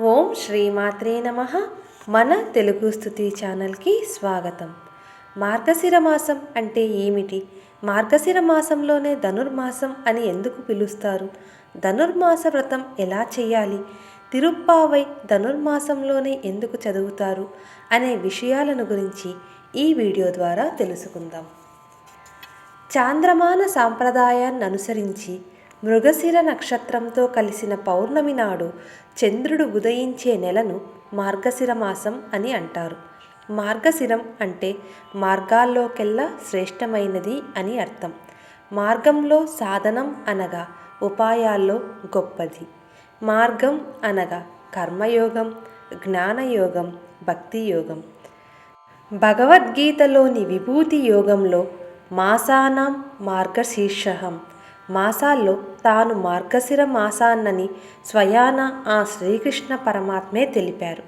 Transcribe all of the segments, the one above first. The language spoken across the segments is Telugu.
ఓం శ్రీమాత్రే నమ. మన తెలుగు స్థుతి ఛానల్కి స్వాగతం. మార్గశిర మాసం అంటే ఏమిటి? మార్గశిర మాసంలోనే ధనుర్మాసం అని ఎందుకు పిలుస్తారు? ధనుర్మాస వ్రతం ఎలా చేయాలి? తిరుప్పావై ధనుర్మాసంలోనే ఎందుకు చదువుతారు? అనే విషయాలను గురించి ఈ వీడియో ద్వారా తెలుసుకుందాం. చాంద్రమాన సాంప్రదాయాన్ని అనుసరించి మృగశిర నక్షత్రంతో కలిసిన పౌర్ణమి నాడు చంద్రుడు ఉదయించే నెలను మార్గశిర మాసం అని అంటారు. మార్గశిరం అంటే మార్గాల్లోకెల్లా శ్రేష్టమైనది అని అర్థం. మార్గంలో సాధనం అనగా ఉపాయాల్లో గొప్పది. మార్గం అనగా కర్మయోగం జ్ఞానయోగం భక్తి యోగం భగవద్గీతలోని విభూతి యోగంలో మాసానాం మార్గశీర్షహం మాసాల్లో తాను మార్గశిర మాసాన్నని స్వయాన ఆ శ్రీకృష్ణ పరమాత్మే తెలిపారు.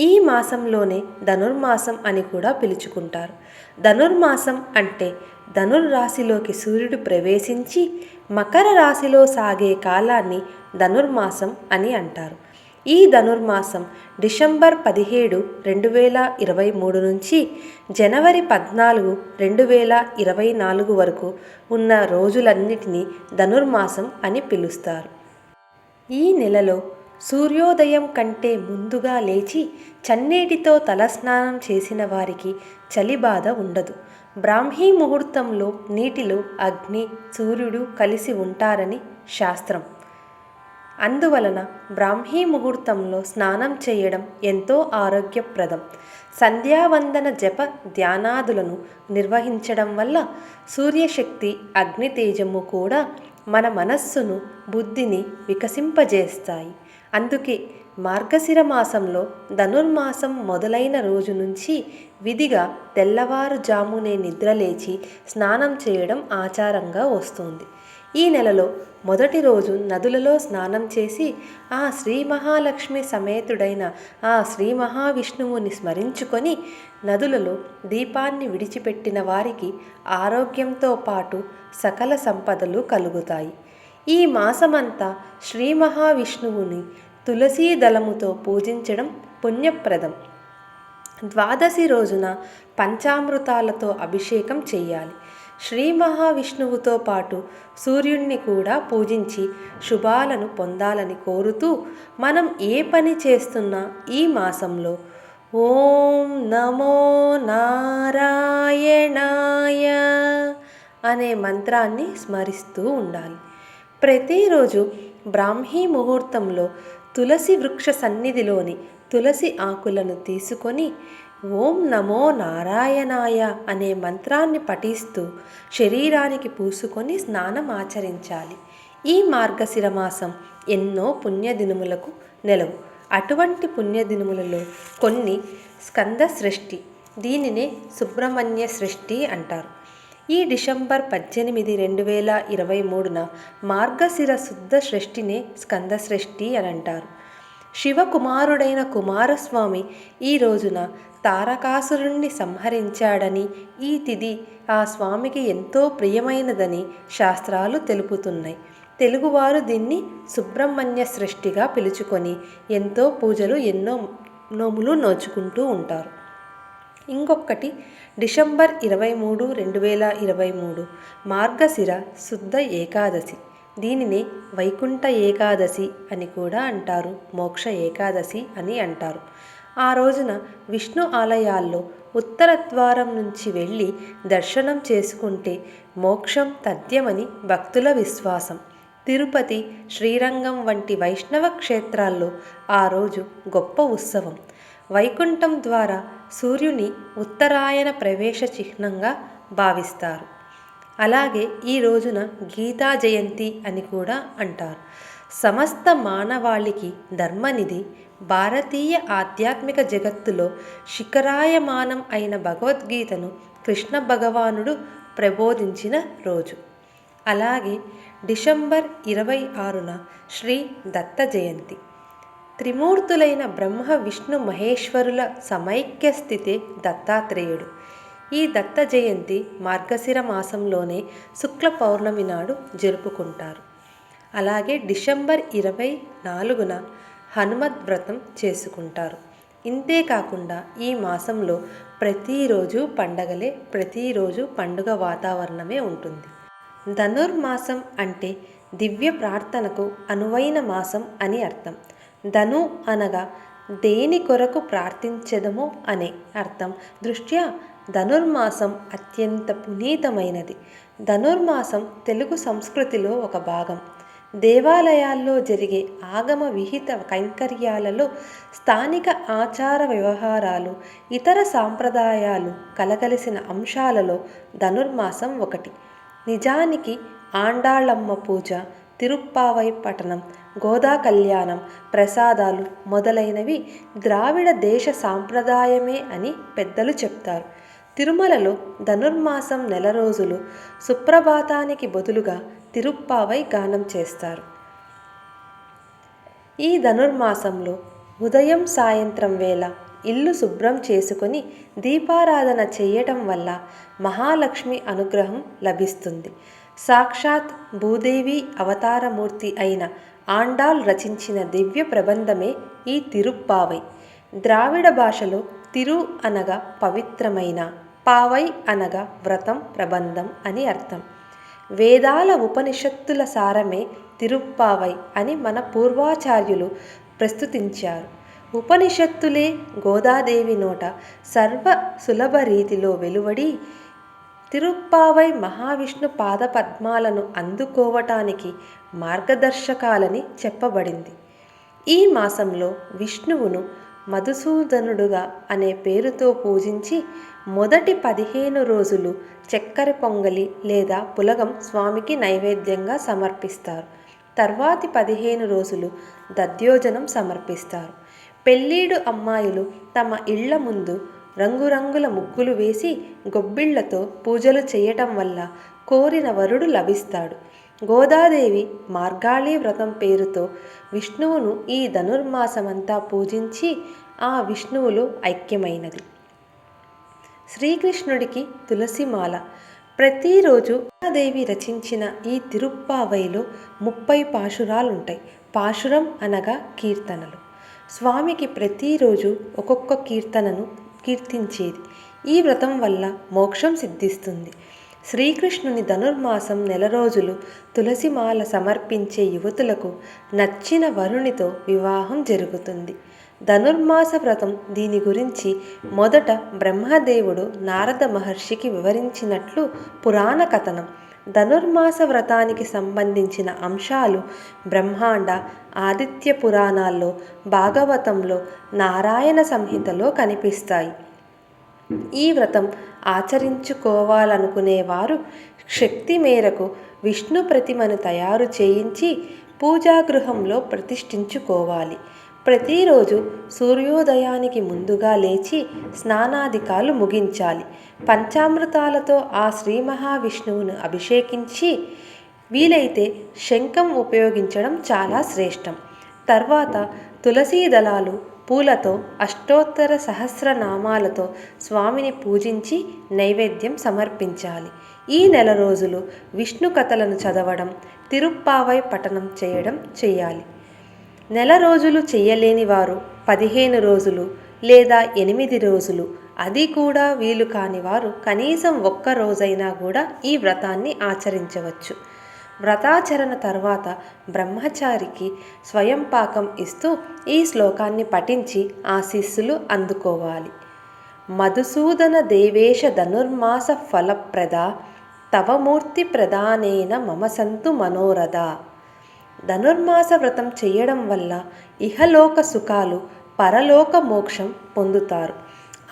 ఈ మాసంలోనే ధనుర్మాసం అని కూడా పిలుచుకుంటారు. ధనుర్మాసం అంటే ధనుర్రాశిలోకి సూర్యుడు ప్రవేశించి మకర రాశిలో సాగే కాలాన్ని ధనుర్మాసం అని అంటారు. ఈ ధనుర్మాసం డిసెంబర్ పదిహేడు రెండు వేల ఇరవై మూడు నుంచి జనవరి పద్నాలుగు రెండు వేల ఇరవై నాలుగు వరకు ఉన్న రోజులన్నిటినీ ధనుర్మాసం అని పిలుస్తారు. ఈ నెలలో సూర్యోదయం కంటే ముందుగా లేచి చన్నీటితో తలస్నానం చేసిన వారికి చలి బాధ ఉండదు. బ్రాహ్మీ ముహూర్తంలో నీటిలో అగ్ని సూర్యుడు కలిసి ఉంటారని శాస్త్రం. అందువలన బ్రాహ్మీ ముహూర్తంలో స్నానం చేయడం ఎంతో ఆరోగ్యప్రదం. సంధ్యావందన జప ధ్యానాదులను నిర్వహించడం వల్ల సూర్యశక్తి అగ్నితేజము కూడా మన మనస్సును బుద్ధిని వికసింపజేస్తాయి. అందుకే మార్గశిర మాసంలో ధనుర్మాసం మొదలైన రోజు నుంచి విధిగా తెల్లవారుజామునే నిద్రలేచి స్నానం చేయడం ఆచారంగా వస్తుంది. ఈ నెలలో మొదటి రోజు నదులలో స్నానం చేసి ఆ శ్రీ మహాలక్ష్మి సమేతుడైన ఆ శ్రీ మహావిష్ణువుని స్మరించుకొని నదులలో దీపాన్ని విడిచిపెట్టిన వారికి ఆరోగ్యంతో పాటు సకల సంపదలు కలుగుతాయి. ఈ మాసమంతా శ్రీ మహావిష్ణువుని తులసీ దళముతో పూజించడం పుణ్యప్రదం. ద్వాదశి రోజున పంచామృతాలతో అభిషేకం చేయాలి. శ్రీ మహావిష్ణువుతో పాటు సూర్యుణ్ణి కూడా పూజించి శుభాలను పొందాలని కోరుతూ మనం ఏ పని చేస్తున్నా ఈ మాసంలో ఓం నమో నారాయణాయ అనే మంత్రాన్ని స్మరిస్తూ ఉండాలి. ప్రతిరోజు బ్రాహ్మీ ముహూర్తంలో తులసి వృక్ష సన్నిధిలోని తులసి ఆకులను తీసుకొని ఓం నమో నారాయణాయ అనే మంత్రాన్ని పఠిస్తూ శరీరానికి పూసుకొని స్నానం ఆచరించాలి. ఈ మార్గశిర మాసం ఎన్నో పుణ్యదినములకు నెలవు. అటువంటి పుణ్యదినములలో కొన్ని స్కంద సృష్టి దీనినే సుబ్రహ్మణ్య సృష్టి అంటారు. ఈ డిసెంబర్ పద్దెనిమిది రెండు వేల ఇరవై మూడున మార్గశిర శుద్ధ సృష్టినే స్కంద సృష్టి అని అంటారు. శివకుమారుడైన కుమారస్వామి ఈ రోజున తారకాసురుణ్ణి సంహరించాడని ఈ తిథి ఆ స్వామికి ఎంతో ప్రియమైనదని శాస్త్రాలు తెలుపుతున్నాయి. తెలుగువారు దీన్ని సుబ్రహ్మణ్య సృష్టిగా పిలుచుకొని ఎంతో పూజలు ఎన్నో నోములు నోచుకుంటూ ఉంటారు. ఇంకొకటి డిసెంబర్ ఇరవై మూడు రెండు వేల ఇరవై మూడు మార్గశిర శుద్ధ ఏకాదశి. దీనిని వైకుంఠ ఏకాదశి అని కూడా అంటారు మోక్ష ఏకాదశి అని అంటారు. ఆ రోజున విష్ణు ఆలయాల్లో ఉత్తర ద్వారం నుంచి వెళ్ళి దర్శనం చేసుకుంటే మోక్షం తథ్యమని భక్తుల విశ్వాసం. తిరుపతి శ్రీరంగం వంటి వైష్ణవ క్షేత్రాల్లో ఆ రోజు గొప్ప ఉత్సవం. వైకుంఠం ద్వారా సూర్యుని ఉత్తరాయణ ప్రవేశ చిహ్నంగా భావిస్తారు. అలాగే ఈ రోజున గీతా జయంతి అని కూడా అంటారు. సమస్త మానవాళికి ధర్మనిధి భారతీయ ఆధ్యాత్మిక జగత్తులో శిఖరాయమానం అయిన భగవద్గీతను కృష్ణ భగవానుడు ప్రబోధించిన రోజు. అలాగే డిసెంబర్ ఇరవై ఆరున శ్రీ దత్త జయంతి. త్రిమూర్తులైన బ్రహ్మ విష్ణు మహేశ్వరుల సమైక్య స్థితి దత్తాత్రేయుడు. ఈ దత్త జయంతి మార్గశిర మాసంలోనే శుక్ల పౌర్ణమి నాడు జరుపుకుంటారు. అలాగే డిసెంబర్ ఇరవై నాలుగున హనుమద్ వ్రతం చేసుకుంటారు. ఇంతేకాకుండా ఈ మాసంలో ప్రతిరోజు పండగలే ప్రతిరోజు పండుగ వాతావరణమే ఉంటుంది. ధనుర్మాసం అంటే దివ్య ప్రార్థనకు అనువైన మాసం అని అర్థం. ధను అనగా దేని కొరకు ప్రార్థించదమో అనే అర్థం. దృష్ట్యా ధనుర్మాసం అత్యంత పునీతమైనది. ధనుర్మాసం తెలుగు సంస్కృతిలో ఒక భాగం. దేవాలయాల్లో జరిగే ఆగమ విహిత కైంకర్యాలలో స్థానిక ఆచార వ్యవహారాలు ఇతర సాంప్రదాయాలు కలగలిసిన అంశాలలో ధనుర్మాసం ఒకటి. నిజానికి ఆండాళమ్మ పూజ తిరుప్పావై పట్టణం గోదా కళ్యాణం ప్రసాదాలు మొదలైనవి ద్రావిడ దేశ సాంప్రదాయమే అని పెద్దలు చెప్తారు. తిరుమలలో ధనుర్మాసం నెల రోజులు సుప్రభాతానికి బదులుగా తిరుప్పావై గానం చేస్తారు. ఈ ధనుర్మాసంలో ఉదయం సాయంత్రం వేళ ఇల్లు శుభ్రం చేసుకొని దీపారాధన చేయటం వల్ల మహాలక్ష్మి అనుగ్రహం లభిస్తుంది. సాక్షాత్ భూదేవి అవతారమూర్తి అయిన ఆండాల్ రచించిన దివ్య ప్రబంధమే ఈ తిరుప్పావై. ద్రావిడ భాషలో తిరు అనగా పవిత్రమైన పావై అనగా వ్రతం ప్రబంధం అని అర్థం. వేదాల ఉపనిషత్తుల సారమే తిరుప్పావై అని మన పూర్వాచార్యులు ప్రస్తుతించారు. ఉపనిషత్తులే గోదాదేవి నోట సర్వ సులభ రీతిలో వెలువడి తిరుప్పావై మహావిష్ణు పాదపద్మాలను అందుకోవటానికి మార్గదర్శకాలని చెప్పబడింది. ఈ మాసంలో విష్ణువును మధుసూదనుడుగా అనే పేరుతో పూజించి మొదటి పదిహేను రోజులు చక్కెర పొంగలి లేదా పులగం స్వామికి నైవేద్యంగా సమర్పిస్తారు. తర్వాతి పదిహేను రోజులు దద్యోజనం సమర్పిస్తారు. పెళ్ళీడు అమ్మాయిలు తమ ఇళ్ళ ముందు రంగురంగుల ముగ్గులు వేసి గొబ్బిళ్ళతో పూజలు చేయటం వల్ల కోరిన వరుడు లభిస్తాడు. గోదాదేవి మార్గాళీ వ్రతం పేరుతో విష్ణువును ఈ ధనుర్మాసమంతా పూజించి ఆ విష్ణువులో ఐక్యమైనది. శ్రీకృష్ణుడికి తులసిమాల ప్రతిరోజు దేవి రచించిన ఈ తిరుప్పావైలో ముప్పై పాశురాలుంటాయి. పాశురం అనగా కీర్తనలు. స్వామికి ప్రతిరోజు ఒక్కొక్క కీర్తనను కీర్తించేది. ఈ వ్రతం వల్ల మోక్షం సిద్ధిస్తుంది. శ్రీకృష్ణుని ధనుర్మాసం నెల రోజులు తులసిమాల సమర్పించే యువతులకు నచ్చిన వరునితో వివాహం జరుగుతుంది. ధనుర్మాస వ్రతం దీని గురించి మొదట బ్రహ్మదేవుడు నారద మహర్షికి వివరించినట్లు పురాణ కథనం. ధనుర్మాస వ్రతానికి సంబంధించిన అంశాలు బ్రహ్మాండ ఆదిత్య పురాణాల్లో భాగవతంలో నారాయణ సంహితలో కనిపిస్తాయి. ఈ వ్రతం ఆచరించుకోవాలనుకునేవారు శక్తి మేరకు విష్ణు ప్రతిమను తయారు చేయించి పూజాగృహంలో ప్రతిష్ఠించుకోవాలి. ప్రతిరోజు సూర్యోదయానికి ముందుగా లేచి స్నానాధికాలు ముగించాలి. పంచామృతాలతో ఆ శ్రీ మహావిష్ణువును అభిషేకించి వీలైతే శంఖం ఉపయోగించడం చాలా శ్రేష్టం. తర్వాత తులసీ దళాలు పూలతో అష్టోత్తర సహస్రనామాలతో స్వామిని పూజించి నైవేద్యం సమర్పించాలి. ఈ నెల రోజులు విష్ణు కథలను చదవడం తిరుప్పావై పఠనం చేయడం చేయాలి. నెల రోజులు చెయ్యలేని వారు పదిహేను రోజులు లేదా ఎనిమిది రోజులు. అది కూడా వీలు కాని వారు కనీసం ఒక్క రోజైనా కూడా ఈ వ్రతాన్ని ఆచరించవచ్చు. వ్రతాచరణ తర్వాత బ్రహ్మచారికి స్వయం పాకం ఇస్తూ ఈ శ్లోకాన్ని పఠించి ఆశీస్సులు అందుకోవాలి. మధుసూదన దేవేశ ధనుర్మాస ఫలప్రద తవమూర్తి ప్రధానేన మమ సంతు మనోరథ ధనుర్మాస వ్రతం చేయడం వల్ల ఇహలోక సుఖాలు పరలోక మోక్షం పొందుతారు.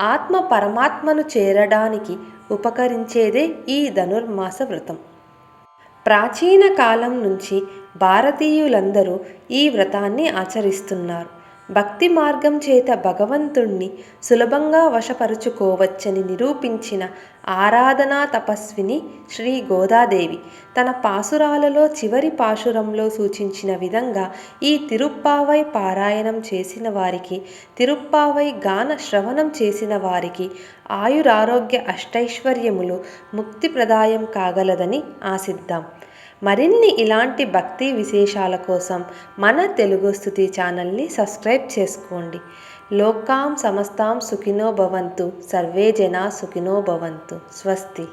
ఆత్మ పరమాత్మను చేరడానికి ఉపకరించేదే ఈ ధనుర్మాస వ్రతం. ప్రాచీన కాలం నుంచి భారతీయులందరూ ఈ వ్రతాన్ని ఆచరిస్తున్నారు. భక్తి మార్గం చేత భగవంతుణ్ణి సులభంగా వశపరుచుకోవచ్చని నిరూపించిన ఆరాధనా తపస్విని శ్రీ గోదాదేవి తన పాసురాలలో చివరి పాశురంలో సూచించిన విధంగా ఈ తిరుప్పావై పారాయణం చేసిన వారికి తిరుప్పావై గాన శ్రవణం చేసిన వారికి ఆయురారోగ్య అష్టైశ్వర్యములు ముక్తి ప్రదాయం కాగలదని ఆశిద్దాం. మరిన్ని ఇలాంటి భక్తి విశేషాల కోసం మన తెలుగు స్థుతి ఛానల్ని సబ్స్క్రైబ్ చేసుకోండి. లోకాం సమస్తాం సుఖినో భవంతు సర్వే జనా సుఖినో భవంతు. స్వస్తి.